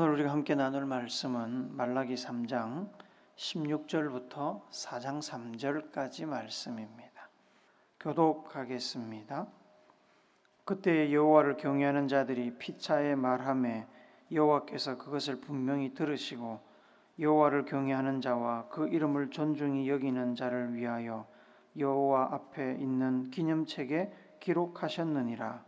오늘 우리가 함께 나눌 말씀은 말라기 3장 16절부터 4장 3절까지 말씀입니다. 교독하겠습니다. 그때 여호와를 경외하는 자들이 피차에 말하매 여호와께서 그것을 분명히 들으시고 여호와를 경외하는 자와 그 이름을 존중히 여기는 자를 위하여 여호와 앞에 있는 기념책에 기록하셨느니라.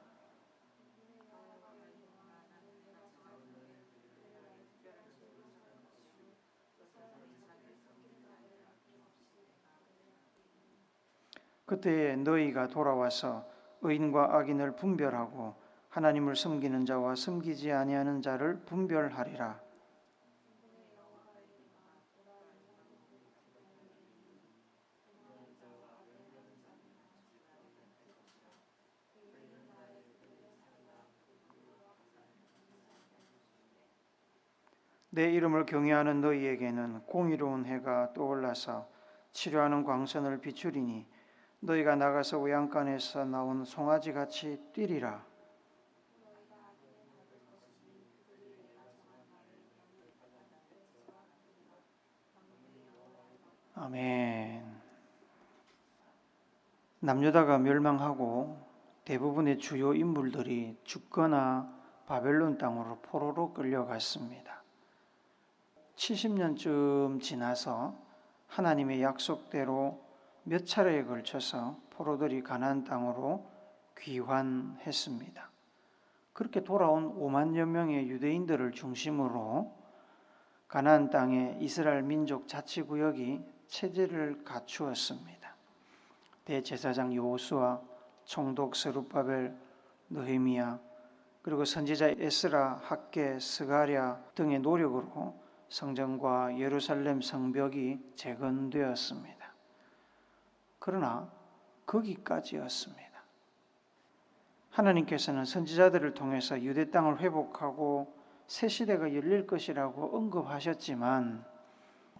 그때에 너희가 돌아와서 의인과 악인을 분별하고 하나님을 섬기는 자와 섬기지 아니하는 자를 분별하리라. 내 이름을 경외하는 너희에게는 공의로운 해가 떠올라서 치료하는 광선을 비추리니 너희가 나가서 외양간에서 나온 송아지 같이 뛰리라. 아멘. 남유다가 멸망하고 대부분의 주요 인물들이 죽거나 바벨론 땅으로 포로로 끌려갔습니다. 70년쯤 지나서 하나님의 약속대로 몇 차례에 걸쳐서 포로들이 가나안 땅으로 귀환했습니다. 그렇게 돌아온 5만여 명의 유대인들을 중심으로 가나안 땅에 이스라엘 민족 자치 구역이 체제를 갖추었습니다. 대제사장 요수아, 총독 스룹바벨, 느헤미야, 그리고 선지자 에스라, 학계, 스가랴 등의 노력으로 성전과 예루살렘 성벽이 재건되었습니다. 그러나 거기까지였습니다. 하나님께서는 선지자들을 통해서 유대 땅을 회복하고 새 시대가 열릴 것이라고 언급하셨지만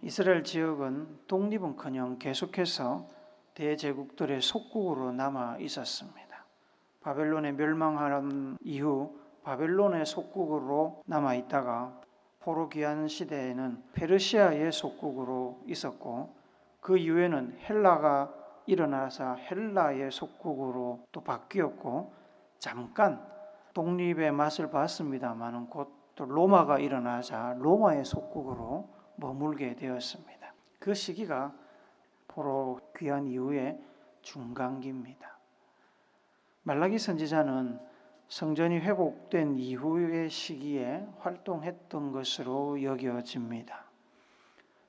이스라엘 지역은 독립은커녕 계속해서 대제국들의 속국으로 남아 있었습니다. 바벨론에 멸망한 이후 바벨론의 속국으로 남아 있다가 포로 귀환 시대에는 페르시아의 속국으로 있었고 그 이후에는 헬라가 일어나서 헬라의 속국으로 또 바뀌었고 잠깐 독립의 맛을 봤습니다만은 곧 또 로마가 일어나자 로마의 속국으로 머물게 되었습니다. 그 시기가 포로 귀환 이후의 중간기입니다. 말라기 선지자는 성전이 회복된 이후의 시기에 활동했던 것으로 여겨집니다.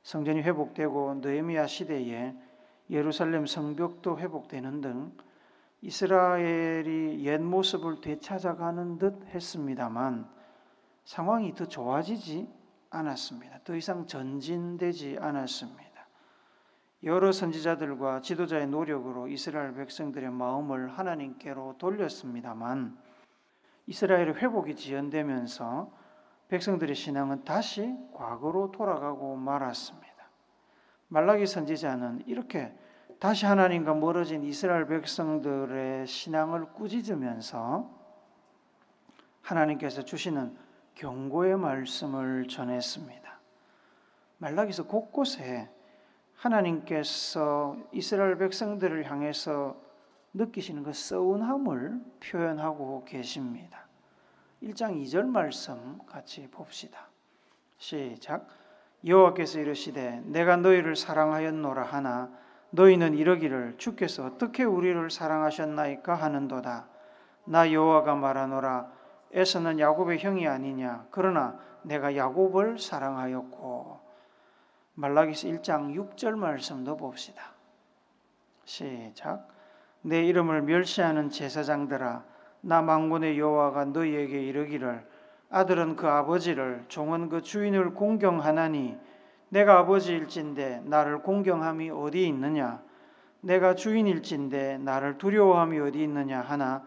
성전이 회복되고 느헤미야 시대에 예루살렘 성벽도 회복되는 등 이스라엘이 옛 모습을 되찾아가는 듯 했습니다만 상황이 더 좋아지지 않았습니다. 더 이상 전진되지 않았습니다. 여러 선지자들과 지도자의 노력으로 이스라엘 백성들의 마음을 하나님께로 돌렸습니다만 이스라엘의 회복이 지연되면서 백성들의 신앙은 다시 과거로 돌아가고 말았습니다. 말라기 선지자는 이렇게 다시 하나님과 멀어진 이스라엘 백성들의 신앙을 꾸짖으면서 하나님께서 주시는 경고의 말씀을 전했습니다. 말라기서 곳곳에 하나님께서 이스라엘 백성들을 향해서 느끼시는 그 서운함을 표현하고 계십니다. 1장 2절 말씀 같이 봅시다. 시작. 여호와께서 이르시되 내가 너희를 사랑하였노라 하나 너희는 이러기를 주께서 어떻게 우리를 사랑하셨나이까 하는도다. 나 여호와가 말하노라 에서는 야곱의 형이 아니냐 그러나 내가 야곱을 사랑하였고 말라기서 1장 6절 말씀도 봅시다. 시작. 내 이름을 멸시하는 제사장들아 나 망군의 여호와가 너희에게 이르기를 아들은 그 아버지를 종은 그 주인을 공경하나니 내가 아버지일진데 나를 공경함이 어디 있느냐 내가 주인일진데 나를 두려워함이 어디 있느냐 하나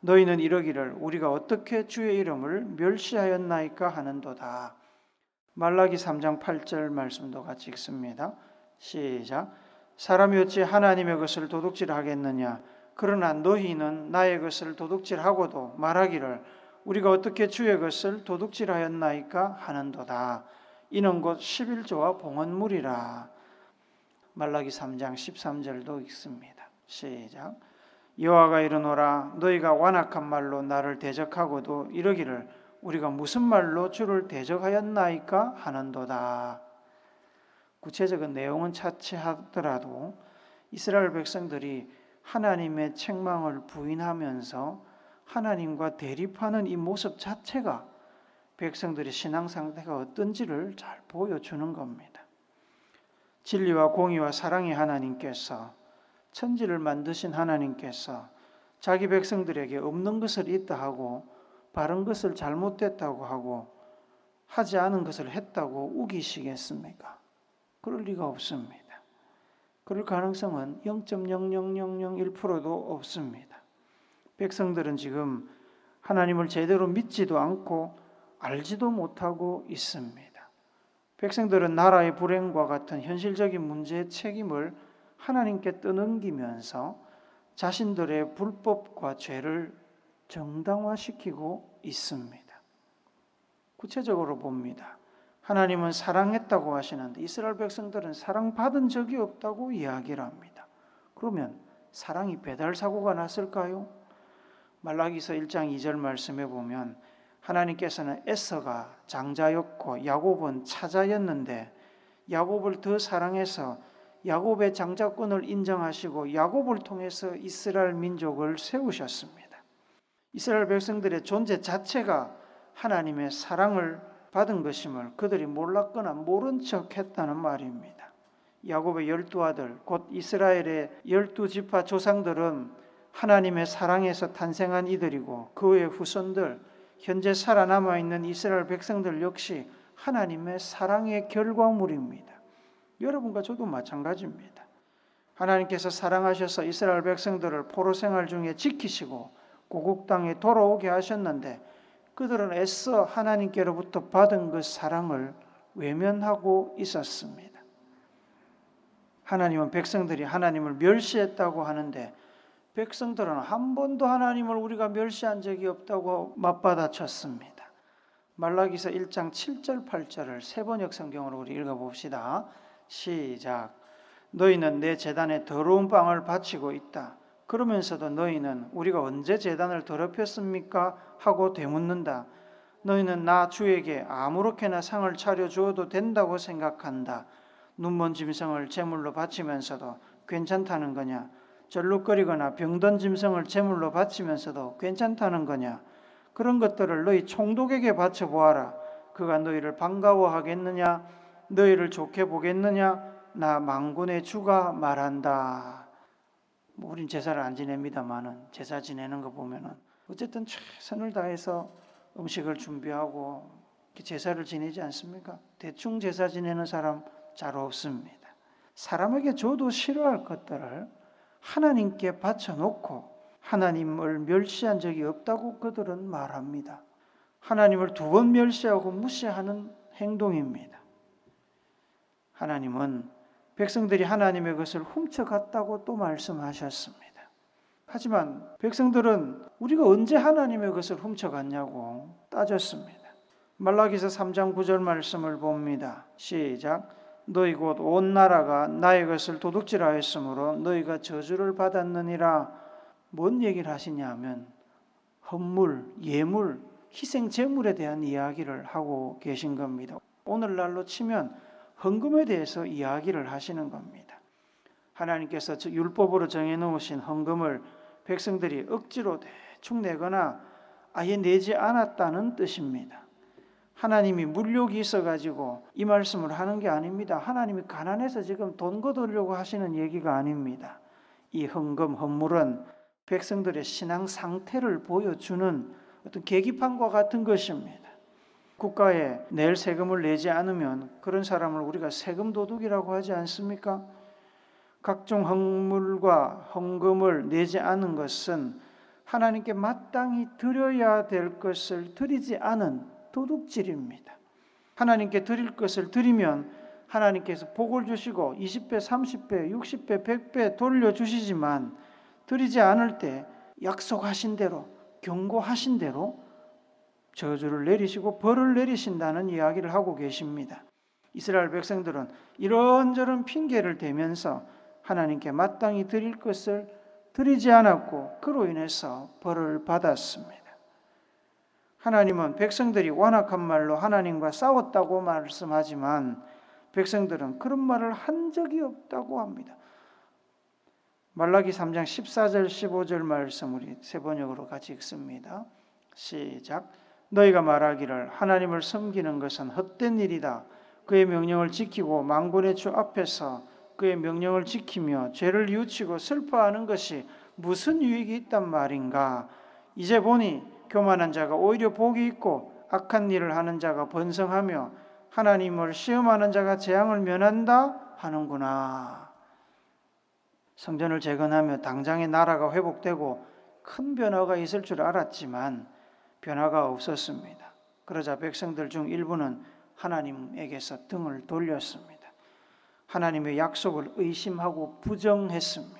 너희는 이러기를 우리가 어떻게 주의 이름을 멸시하였나이까 하는도다. 말라기 3장 8절 말씀도 같이 읽습니다. 시작. 사람이 어찌 하나님의 것을 도둑질하겠느냐? 그러나 너희는 나의 것을 도둑질하고도 말하기를 우리가 어떻게 주의 것을 도둑질하였나이까 하는도다. 이는 곧 11조와 봉헌물이라. 말라기 3장 13절도 읽습니다. 시작. 여호와가 이르노라 너희가 완악한 말로 나를 대적하고도 이러기를 우리가 무슨 말로 주를 대적하였나이까 하는도다. 구체적인 내용은 차치하더라도 이스라엘 백성들이 하나님의 책망을 부인하면서 하나님과 대립하는 이 모습 자체가 백성들의 신앙 상태가 어떤지를 잘 보여주는 겁니다. 진리와 공의와 사랑의 하나님께서 천지를 만드신 하나님께서 자기 백성들에게 없는 것을 있다 하고 바른 것을 잘못됐다고 하고 하지 않은 것을 했다고 우기시겠습니까? 그럴 리가 없습니다. 그럴 가능성은 0.00001%도 없습니다. 백성들은 지금 하나님을 제대로 믿지도 않고 알지도 못하고 있습니다. 백성들은 나라의 불행과 같은 현실적인 문제의 책임을 하나님께 떠넘기면서 자신들의 불법과 죄를 정당화시키고 있습니다. 구체적으로 봅니다. 하나님은 사랑했다고 하시는데 이스라엘 백성들은 사랑받은 적이 없다고 이야기를 합니다. 그러면 사랑이 배달 사고가 났을까요? 말라기서 1장 2절 말씀에 보면 하나님께서는 에서가 장자였고 야곱은 차자였는데 야곱을 더 사랑해서 야곱의 장자권을 인정하시고 야곱을 통해서 이스라엘 민족을 세우셨습니다. 이스라엘 백성들의 존재 자체가 하나님의 사랑을 받은 것임을 그들이 몰랐거나 모른 척 했다는 말입니다. 야곱의 열두 아들, 곧 이스라엘의 열두 지파 조상들은 하나님의 사랑에서 탄생한 이들이고 그의 후손들, 현재 살아남아 있는 이스라엘 백성들 역시 하나님의 사랑의 결과물입니다. 여러분과 저도 마찬가지입니다. 하나님께서 사랑하셔서 이스라엘 백성들을 포로 생활 중에 지키시고 고국 땅에 돌아오게 하셨는데 그들은 애써 하나님께로부터 받은 그 사랑을 외면하고 있었습니다. 하나님은 백성들이 하나님을 멸시했다고 하는데 백성들은 한 번도 하나님을 우리가 멸시한 적이 없다고 맞받아쳤습니다. 말라기서 1장 7절 8절을 세번역 성경으로 우리 읽어 봅시다. 시작. 너희는 내 재단에 더러운 빵을 바치고 있다. 그러면서도 너희는 우리가 언제 재단을 더럽혔습니까? 하고 되묻는다. 너희는 나 주에게 아무렇게나 상을 차려 주어도 된다고 생각한다. 눈먼 짐승을 제물로 바치면서도 괜찮다는 거냐? 절룩거리거나 병든 짐승을 제물로 바치면서도 괜찮다는 거냐? 그런 것들을 너희 총독에게 바쳐 보아라. 그가 너희를 반가워하겠느냐? 너희를 좋게 보겠느냐? 나 망군의 주가 말한다. 뭐 우린 제사를 안 지냅니다만은 제사 지내는 거 보면은 어쨌든 최선을 다해서 음식을 준비하고 제사를 지내지 않습니까? 대충 제사 지내는 사람 잘 없습니다. 사람에게 줘도 싫어할 것들을 하나님께 바쳐놓고 하나님을 멸시한 적이 없다고 그들은 말합니다. 하나님을 두 번 멸시하고 무시하는 행동입니다. 하나님은 백성들이 하나님의 것을 훔쳐갔다고 또 말씀하셨습니다. 하지만 백성들은 우리가 언제 하나님의 것을 훔쳐갔냐고 따졌습니다. 말라기서 3장 9절 말씀을 봅니다. 시작. 너희 곧 온 나라가 나의 것을 도둑질하였으므로 너희가 저주를 받았느니라. 뭔 얘기를 하시냐면 헌물, 예물, 희생 제물에 대한 이야기를 하고 계신 겁니다. 오늘날로 치면 헌금에 대해서 이야기를 하시는 겁니다. 하나님께서 율법으로 정해 놓으신 헌금을 백성들이 억지로 대충 내거나 아예 내지 않았다는 뜻입니다. 하나님이 물욕이 있어가지고 이 말씀을 하는 게 아닙니다. 하나님이 가난해서 지금 돈 거두려고 하시는 얘기가 아닙니다. 이 헌금, 헌물은 백성들의 신앙 상태를 보여주는 어떤 계기판과 같은 것입니다. 국가에 낼 세금을 내지 않으면 그런 사람을 우리가 세금 도둑이라고 하지 않습니까? 각종 헌물과 헌금을 내지 않은 것은 하나님께 마땅히 드려야 될 것을 드리지 않은 도둑질입니다. 하나님께 드릴 것을 드리면 하나님께서 복을 주시고 20배, 30배, 60배, 100배 돌려 주시지만 드리지 않을 때 약속하신 대로 경고하신 대로 저주를 내리시고 벌을 내리신다는 이야기를 하고 계십니다. 이스라엘 백성들은 이런저런 핑계를 대면서 하나님께 마땅히 드릴 것을 드리지 않았고 그로 인해서 벌을 받았습니다. 하나님은 백성들이 완악한 말로 하나님과 싸웠다고 말씀하지만 백성들은 그런 말을 한 적이 없다고 합니다. 말라기 3장 14절 15절 말씀 우리 세 번역으로 같이 읽습니다. 시작. 너희가 말하기를 하나님을 섬기는 것은 헛된 일이다. 그의 명령을 지키고 망군의 주 앞에서 그의 명령을 지키며 죄를 뉘우치고 슬퍼하는 것이 무슨 유익이 있단 말인가? 이제 보니 교만한 자가 오히려 복이 있고 악한 일을 하는 자가 번성하며 하나님을 시험하는 자가 재앙을 면한다 하는구나. 성전을 재건하며 당장의 나라가 회복되고 큰 변화가 있을 줄 알았지만 변화가 없었습니다. 그러자 백성들 중 일부는 하나님에게서 등을 돌렸습니다. 하나님의 약속을 의심하고 부정했습니다.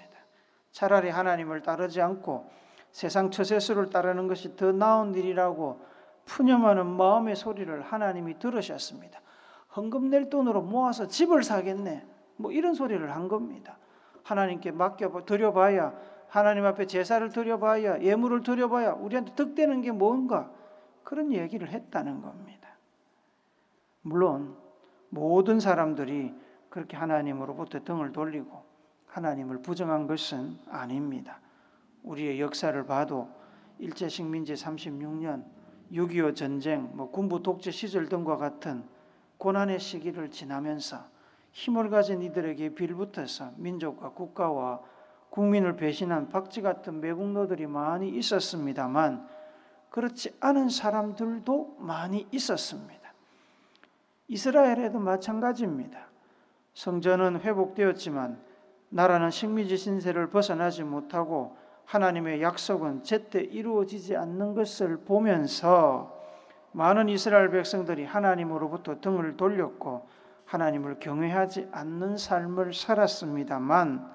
차라리 하나님을 따르지 않고 세상 처세수를 따르는 것이 더 나은 일이라고 푸념하는 마음의 소리를 하나님이 들으셨습니다. 헌금 낼 돈으로 모아서 집을 사겠네. 뭐 이런 소리를 한 겁니다. 하나님께 맡겨 드려봐야 하나님 앞에 제사를 드려봐야 예물을 드려봐야 우리한테 득되는 게 뭔가 그런 얘기를 했다는 겁니다. 물론 모든 사람들이 그렇게 하나님으로부터 등을 돌리고 하나님을 부정한 것은 아닙니다. 우리의 역사를 봐도 일제 식민지 36년, 6.25 전쟁, 뭐 군부 독재 시절 등과 같은 고난의 시기를 지나면서 힘을 가진 이들에게 빌붙어서 민족과 국가와 국민을 배신한 박쥐 같은 매국노들이 많이 있었습니다만 그렇지 않은 사람들도 많이 있었습니다. 이스라엘에도 마찬가지입니다. 성전은 회복되었지만 나라는 식민지 신세를 벗어나지 못하고 하나님의 약속은 제때 이루어지지 않는 것을 보면서 많은 이스라엘 백성들이 하나님으로부터 등을 돌렸고 하나님을 경외하지 않는 삶을 살았습니다만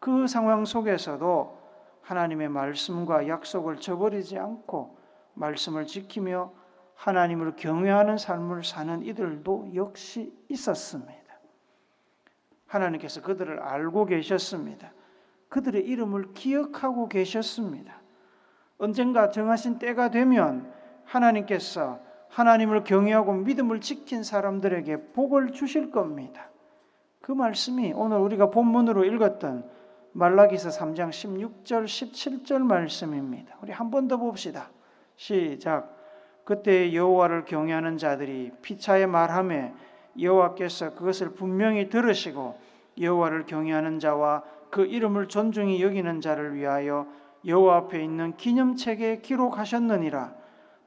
그 상황 속에서도 하나님의 말씀과 약속을 저버리지 않고 말씀을 지키며 하나님을 경외하는 삶을 사는 이들도 역시 있었습니다. 하나님께서 그들을 알고 계셨습니다. 그들의 이름을 기억하고 계셨습니다. 언젠가 정하신 때가 되면 하나님께서 하나님을 경외하고 믿음을 지킨 사람들에게 복을 주실 겁니다. 그 말씀이 오늘 우리가 본문으로 읽었던 말라기서 3장 16절 17절 말씀입니다. 우리 한 번 더 봅시다. 시작. 그때 여호와를 경외하는 자들이 피차에 말하며 여호와께서 그것을 분명히 들으시고 여호와를 경외하는 자와 그 이름을 존중히 여기는 자를 위하여 여호와 앞에 있는 기념책에 기록하셨느니라.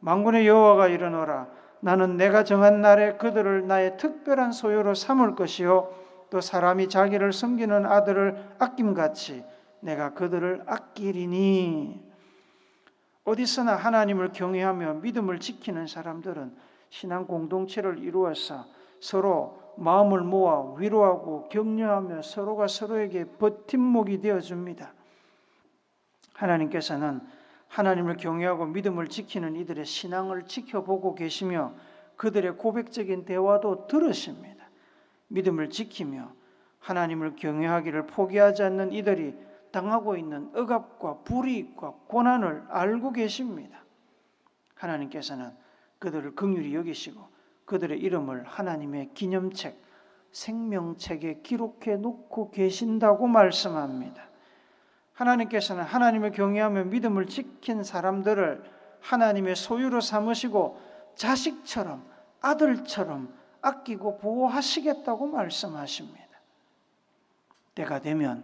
망군의 여호와가 이르노라. 나는 내가 정한 날에 그들을 나의 특별한 소유로 삼을 것이요 또 사람이 자기를 섬기는 아들을 아낌같이 내가 그들을 아끼리니. 어디서나 하나님을 경외하며 믿음을 지키는 사람들은 신앙 공동체를 이루어서 서로 마음을 모아 위로하고 격려하며 서로가 서로에게 버팀목이 되어 줍니다. 하나님께서는 하나님을 경외하고 믿음을 지키는 이들의 신앙을 지켜보고 계시며 그들의 고백적인 대화도 들으십니다. 믿음을 지키며 하나님을 경외하기를 포기하지 않는 이들이 당하고 있는 억압과 불이익과 고난을 알고 계십니다. 하나님께서는 그들을 긍휼히 여기시고 그들의 이름을 하나님의 기념책, 생명책에 기록해 놓고 계신다고 말씀합니다. 하나님께서는 하나님을 경외하며 믿음을 지킨 사람들을 하나님의 소유로 삼으시고 자식처럼 아들처럼 아끼고 보호하시겠다고 말씀하십니다. 때가 되면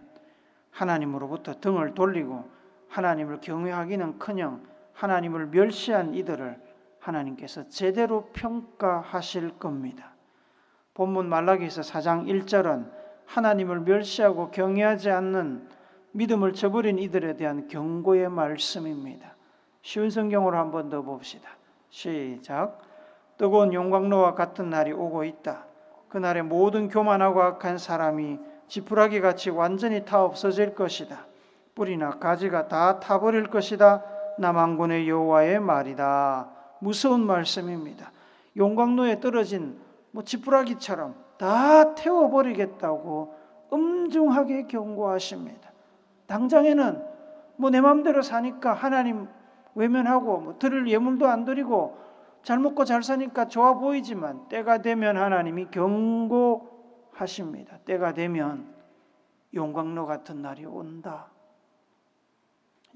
하나님으로부터 등을 돌리고 하나님을 경외하기는커녕 하나님을 멸시한 이들을 하나님께서 제대로 평가하실 겁니다. 본문 말라기서 4장 1절은 하나님을 멸시하고 경외하지 않는 믿음을 저버린 이들에 대한 경고의 말씀입니다. 쉬운 성경으로 한 번 더 봅시다. 시작. 뜨거운 용광로와 같은 날이 오고 있다. 그날에 모든 교만하고 악한 사람이 지푸라기 같이 완전히 타 없어질 것이다. 뿌리나 가지가 다 타버릴 것이다. 남한군의 여호와의 말이다. 무서운 말씀입니다. 용광로에 떨어진 뭐 지푸라기처럼 다 태워버리겠다고 엄중하게 경고하십니다. 당장에는 뭐 내 마음대로 사니까 하나님 외면하고 뭐 들을 예물도 안 드리고 잘 먹고 잘 사니까 좋아 보이지만 때가 되면 하나님이 경고하십니다. 때가 되면 용광로 같은 날이 온다.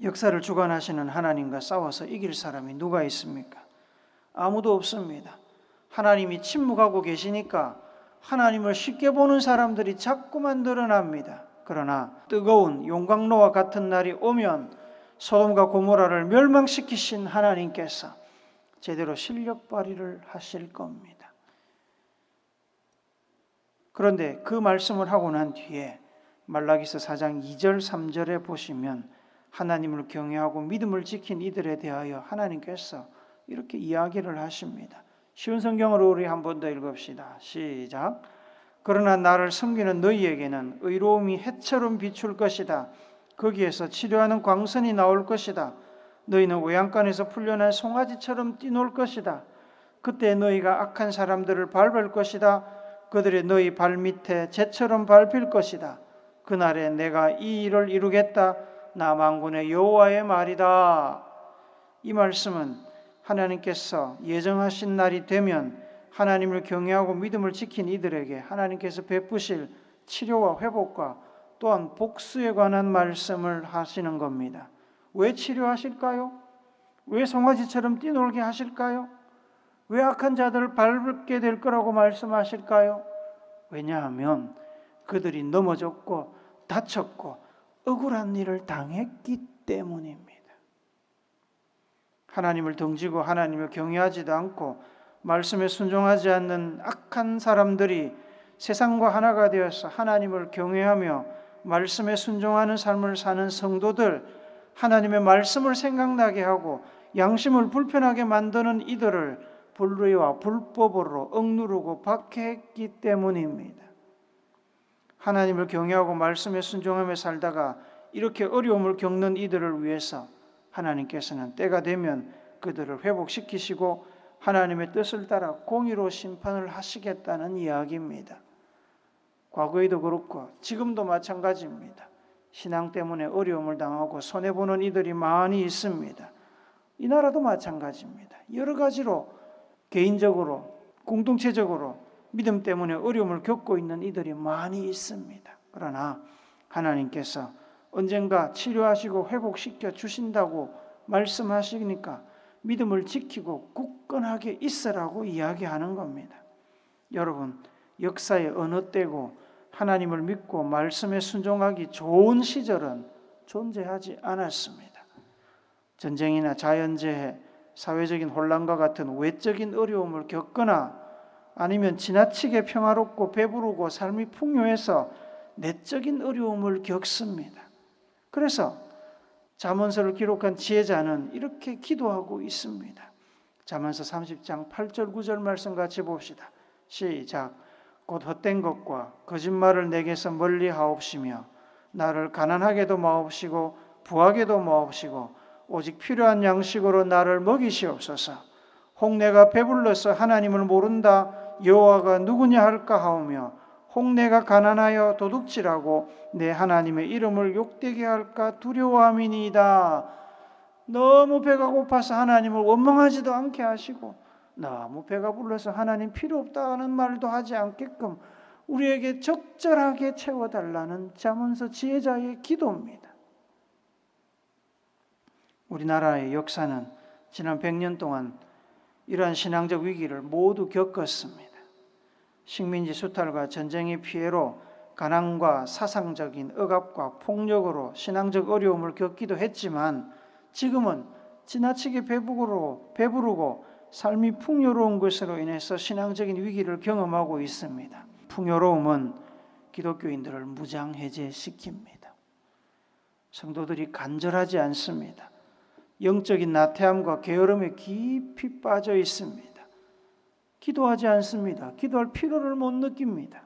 역사를 주관하시는 하나님과 싸워서 이길 사람이 누가 있습니까? 아무도 없습니다. 하나님이 침묵하고 계시니까 하나님을 쉽게 보는 사람들이 자꾸만 늘어납니다. 그러나 뜨거운 용광로와 같은 날이 오면 소돔과 고모라를 멸망시키신 하나님께서 제대로 실력 발휘를 하실 겁니다. 그런데 그 말씀을 하고 난 뒤에 말라기서 4장 2절 3절에 보시면 하나님을 경외하고 믿음을 지킨 이들에 대하여 하나님께서 이렇게 이야기를 하십니다. 쉬운 성경으로 우리 한 번 더 읽읍시다. 시작. 그러나 나를 섬기는 너희에게는 의로움이 해처럼 비출 것이다. 거기에서 치료하는 광선이 나올 것이다. 너희는 외양간에서 풀려난 송아지처럼 뛰놀 것이다. 그때 너희가 악한 사람들을 밟을 것이다. 그들의 너희 발 밑에 재처럼 밟힐 것이다. 그날에 내가 이 일을 이루겠다. 나 만군의 여호와의 말이다. 이 말씀은 하나님께서 예정하신 날이 되면 하나님을 경외하고 믿음을 지킨 이들에게 하나님께서 베푸실 치료와 회복과 또한 복수에 관한 말씀을 하시는 겁니다. 왜 치료하실까요? 왜 송아지처럼 뛰놀게 하실까요? 왜 악한 자들을 밟게 될 거라고 말씀하실까요? 왜냐하면 그들이 넘어졌고 다쳤고 억울한 일을 당했기 때문입니다. 하나님을 등지고 하나님을 경외하지도 않고 말씀에 순종하지 않는 악한 사람들이 세상과 하나가 되어서 하나님을 경외하며 말씀에 순종하는 삶을 사는 성도들, 하나님의 말씀을 생각나게 하고 양심을 불편하게 만드는 이들을 불의와 불법으로 억누르고 박해했기 때문입니다. 하나님을 경외하고 말씀에 순종하며 살다가 이렇게 어려움을 겪는 이들을 위해서 하나님께서는 때가 되면 그들을 회복시키시고 하나님의 뜻을 따라 공의로 심판을 하시겠다는 이야기입니다. 과거에도 그렇고 지금도 마찬가지입니다. 신앙 때문에 어려움을 당하고 손해보는 이들이 많이 있습니다. 이 나라도 마찬가지입니다. 여러 가지로 개인적으로, 공동체적으로 믿음 때문에 어려움을 겪고 있는 이들이 많이 있습니다. 그러나 하나님께서 언젠가 치료하시고 회복시켜 주신다고 말씀하시니까 믿음을 지키고 굳건하게 있으라고 이야기하는 겁니다. 여러분, 역사의 어느 때고 하나님을 믿고 말씀에 순종하기 좋은 시절은 존재하지 않았습니다. 전쟁이나 자연재해, 사회적인 혼란과 같은 외적인 어려움을 겪거나 아니면 지나치게 평화롭고 배부르고 삶이 풍요해서 내적인 어려움을 겪습니다. 그래서 잠언서를 기록한 지혜자는 이렇게 기도하고 있습니다. 잠언서 30장 8절 9절 말씀 같이 봅시다. 시작. 곧 헛된 것과 거짓말을 내게서 멀리 하옵시며 나를 가난하게도 마옵시고 부하게도 마옵시고 오직 필요한 양식으로 나를 먹이시옵소서. 홍내가 배불러서 하나님을 모른다 여호와가 누구냐 할까 하오며 홍내가 가난하여 도둑질하고 내 하나님의 이름을 욕되게 할까 두려워함이니이다. 너무 배가 고파서 하나님을 원망하지도 않게 하시고 너무 배가 불러서 하나님 필요 없다는 말도 하지 않게끔 우리에게 적절하게 채워달라는 자문서 지혜자의 기도입니다. 우리나라의 역사는 지난 100년 동안 이러한 신앙적 위기를 모두 겪었습니다. 식민지 수탈과 전쟁의 피해로 가난과 사상적인 억압과 폭력으로 신앙적 어려움을 겪기도 했지만 지금은 지나치게 배부르고 배부르고 삶이 풍요로운 것으로 인해서 신앙적인 위기를 경험하고 있습니다. 풍요로움은 기독교인들을 무장해제시킵니다. 성도들이 간절하지 않습니다. 영적인 나태함과 게으름에 깊이 빠져 있습니다. 기도하지 않습니다. 기도할 필요를 못 느낍니다.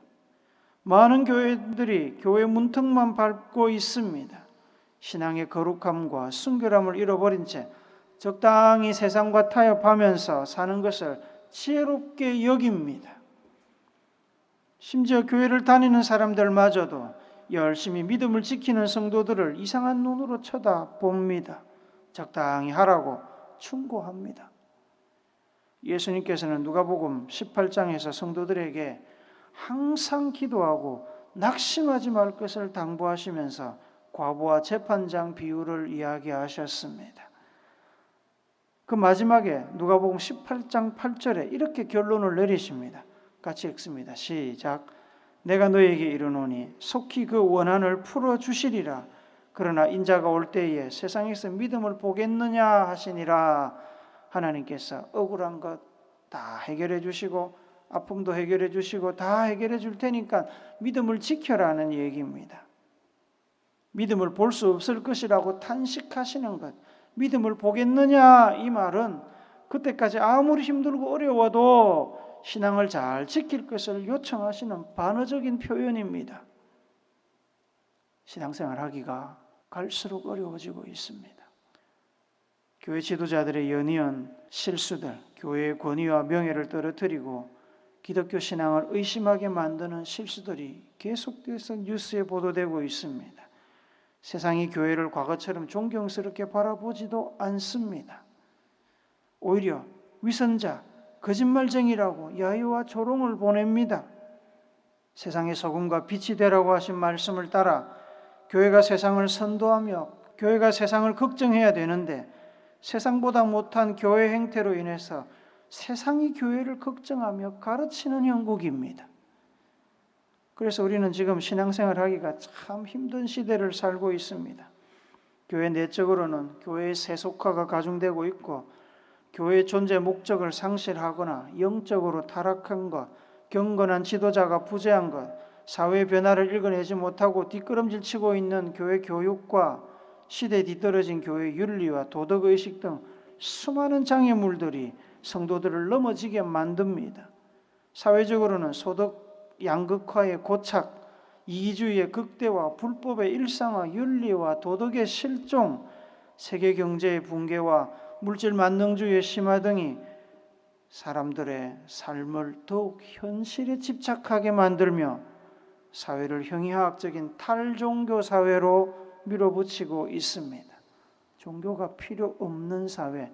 많은 교회들이 교회 문턱만 밟고 있습니다. 신앙의 거룩함과 순결함을 잃어버린 채 적당히 세상과 타협하면서 사는 것을 지혜롭게 여깁니다. 심지어 교회를 다니는 사람들마저도 열심히 믿음을 지키는 성도들을 이상한 눈으로 쳐다봅니다. 적당히 하라고 충고합니다. 예수님께서는 누가복음 18장에서 성도들에게 항상 기도하고 낙심하지 말 것을 당부하시면서 과부와 재판장 비유를 이야기하셨습니다. 그 마지막에 누가복음 18장 8절에 이렇게 결론을 내리십니다. 같이 읽습니다. 시작. 내가 너에게 이르노니 속히 그 원한을 풀어 주시리라. 그러나 인자가 올 때에 세상에서 믿음을 보겠느냐 하시니라. 하나님께서 억울한 것 다 해결해 주시고 아픔도 해결해 주시고 다 해결해 줄 테니까 믿음을 지켜라는 얘기입니다. 믿음을 볼 수 없을 것이라고 탄식하시는 것. 믿음을 보겠느냐 이 말은 그때까지 아무리 힘들고 어려워도 신앙을 잘 지킬 것을 요청하시는 반어적인 표현입니다. 신앙생활 하기가 갈수록 어려워지고 있습니다. 교회 지도자들의 연이은 실수들, 교회의 권위와 명예를 떨어뜨리고 기독교 신앙을 의심하게 만드는 실수들이 계속돼서 뉴스에 보도되고 있습니다. 세상이 교회를 과거처럼 존경스럽게 바라보지도 않습니다. 오히려 위선자, 거짓말쟁이라고 야유와 조롱을 보냅니다. 세상의 소금과 빛이 되라고 하신 말씀을 따라 교회가 세상을 선도하며 교회가 세상을 걱정해야 되는데 세상보다 못한 교회 행태로 인해서 세상이 교회를 걱정하며 가르치는 형국입니다. 그래서 우리는 지금 신앙생활 하기가 참 힘든 시대를 살고 있습니다. 교회 내적으로는 교회의 세속화가 가중되고 있고 교회의 존재 목적을 상실하거나 영적으로 타락한 것, 경건한 지도자가 부재한 것, 사회 변화를 읽어내지 못하고 뒷걸음질 치고 있는 교회 교육과 시대 뒤떨어진 교회 윤리와 도덕 의식 등 수많은 장애물들이 성도들을 넘어지게 만듭니다. 사회적으로는 소득 양극화의 고착, 이기주의의 극대화, 불법의 일상화, 윤리와 도덕의 실종, 세계 경제의 붕괴와 물질 만능주의의 심화 등이 사람들의 삶을 더욱 현실에 집착하게 만들며 사회를 형이화학적인 탈종교 사회로 밀어붙이고 있습니다. 종교가 필요 없는 사회,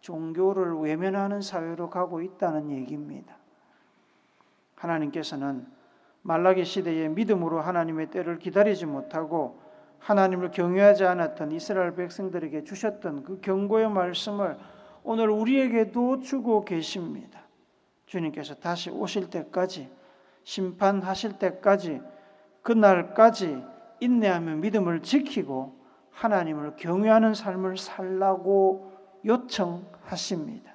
종교를 외면하는 사회로 가고 있다는 얘기입니다. 하나님께서는 말라기 시대에 믿음으로 하나님의 때를 기다리지 못하고 하나님을 경외하지 않았던 이스라엘 백성들에게 주셨던 그 경고의 말씀을 오늘 우리에게도 주고 계십니다. 주님께서 다시 오실 때까지 심판하실 때까지 그날까지 인내하며 믿음을 지키고 하나님을 경외하는 삶을 살라고 요청하십니다.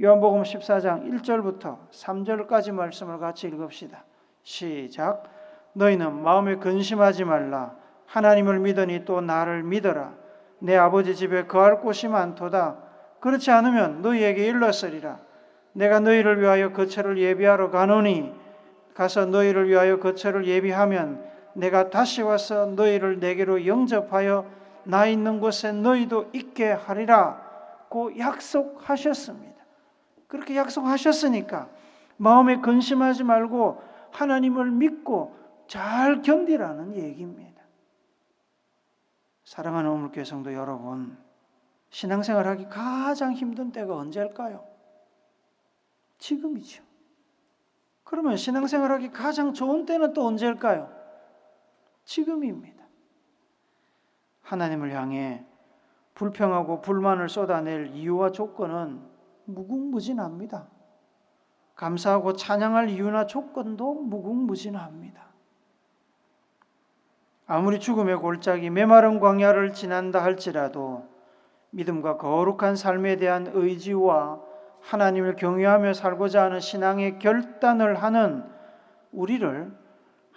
요한복음 14장 1절부터 3절까지 말씀을 같이 읽읍시다. 시작. 너희는 마음에 근심하지 말라. 하나님을 믿으니 또 나를 믿어라. 내 아버지 집에 거할 곳이 많도다. 그렇지 않으면 너희에게 일렀으리라. 내가 너희를 위하여 거처를 예비하러 가노니 가서 너희를 위하여 거처를 예비하면 내가 다시 와서 너희를 내게로 영접하여 나 있는 곳에 너희도 있게 하리라고 약속하셨습니다. 그렇게 약속하셨으니까 마음에 근심하지 말고 하나님을 믿고 잘 견디라는 얘기입니다. 사랑하는 오물교회 성도 여러분, 신앙생활하기 가장 힘든 때가 언제일까요? 지금이죠. 그러면 신앙생활하기 가장 좋은 때는 또 언제일까요? 지금입니다. 하나님을 향해 불평하고 불만을 쏟아낼 이유와 조건은 무궁무진합니다. 감사하고 찬양할 이유나 조건도 무궁무진합니다. 아무리 죽음의 골짜기 메마른 광야를 지난다 할지라도 믿음과 거룩한 삶에 대한 의지와 하나님을 경외하며 살고자 하는 신앙의 결단을 하는 우리를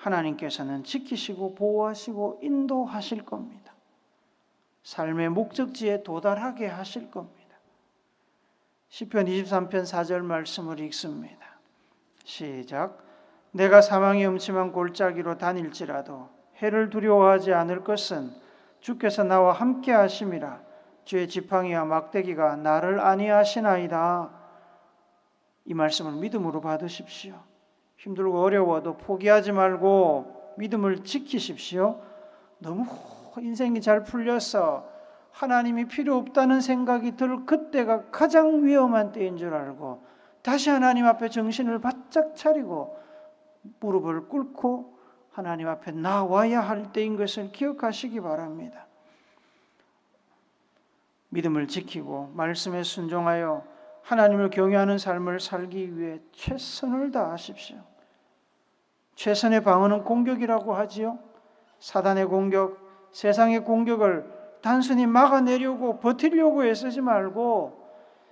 하나님께서는 지키시고 보호하시고 인도하실 겁니다. 삶의 목적지에 도달하게 하실 겁니다. 시편 23편 4절 말씀을 읽습니다. 시작. 내가 사망의 음침한 골짜기로 다닐지라도 해를 두려워하지 않을 것은 주께서 나와 함께 하심이라 주의 지팡이와 막대기가 나를 안위하시나이다. 이 말씀을 믿음으로 받으십시오. 힘들고 어려워도 포기하지 말고 믿음을 지키십시오. 너무 인생이 잘 풀려서 하나님이 필요 없다는 생각이 들 그때가 가장 위험한 때인 줄 알고 다시 하나님 앞에 정신을 바짝 차리고 무릎을 꿇고 하나님 앞에 나와야 할 때인 것을 기억하시기 바랍니다. 믿음을 지키고 말씀에 순종하여 하나님을 경외하는 삶을 살기 위해 최선을 다하십시오. 최선의 방어는 공격이라고 하지요. 사단의 공격, 세상의 공격을 단순히 막아내려고 버티려고 애쓰지 말고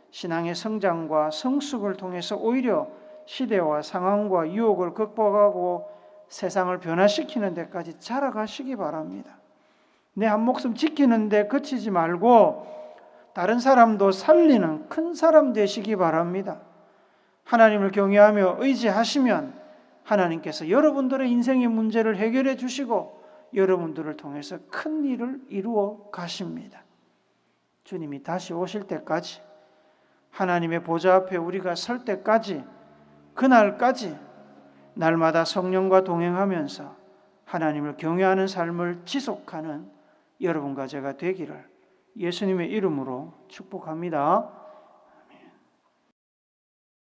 신앙의 성장과 성숙을 통해서 오히려 시대와 상황과 유혹을 극복하고 세상을 변화시키는 데까지 자라가시기 바랍니다. 내 한 목숨 지키는 데 그치지 말고 다른 사람도 살리는 큰 사람 되시기 바랍니다. 하나님을 경외하며 의지하시면 하나님께서 여러분들의 인생의 문제를 해결해 주시고 여러분들을 통해서 큰 일을 이루어 가십니다. 주님이 다시 오실 때까지 하나님의 보좌 앞에 우리가 설 때까지 그날까지 날마다 성령과 동행하면서 하나님을 경외하는 삶을 지속하는 여러분과 제가 되기를 예수님의 이름으로 축복합니다.